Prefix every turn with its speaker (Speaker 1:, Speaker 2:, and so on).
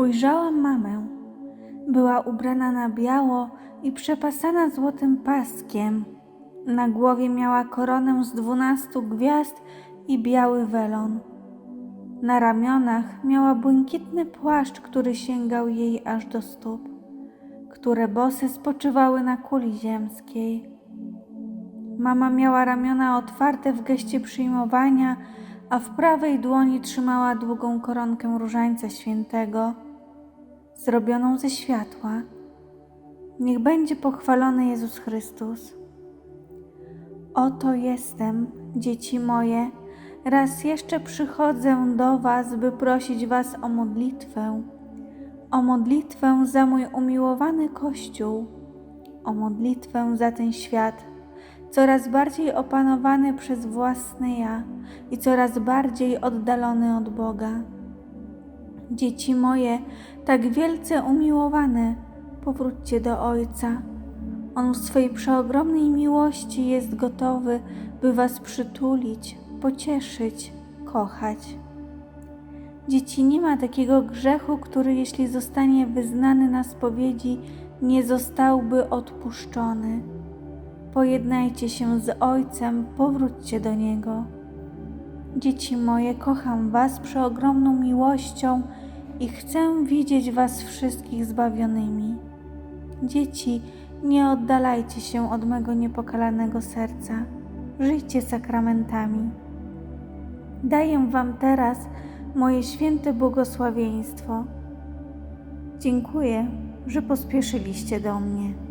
Speaker 1: Ujrzałam mamę. Była ubrana na biało i przepasana złotym paskiem. Na głowie miała koronę z dwunastu gwiazd i biały welon. Na ramionach miała błękitny płaszcz, który sięgał jej aż do stóp, które bosy spoczywały na kuli ziemskiej. Mama miała ramiona otwarte w geście przyjmowania, a w prawej dłoni trzymała długą koronkę różańca świętego, zrobioną ze światła. Niech będzie pochwalony Jezus Chrystus. Oto jestem, dzieci moje, raz jeszcze przychodzę do Was, by prosić Was o modlitwę, o modlitwę za mój umiłowany Kościół, o modlitwę za ten świat, coraz bardziej opanowany przez własne ja i coraz bardziej oddalony od Boga. Dzieci moje, tak wielce umiłowane, powróćcie do Ojca. On w swej przeogromnej miłości jest gotowy, by Was przytulić, pocieszyć, kochać. Dzieci, nie ma takiego grzechu, który, jeśli zostanie wyznany na spowiedzi, nie zostałby odpuszczony. Pojednajcie się z Ojcem, powróćcie do Niego. Dzieci moje, kocham Was przeogromną miłością i chcę widzieć Was wszystkich zbawionymi. Dzieci, nie oddalajcie się od mego niepokalanego serca. Żyjcie sakramentami. Daję Wam teraz moje święte błogosławieństwo. Dziękuję, że pospieszyliście do mnie.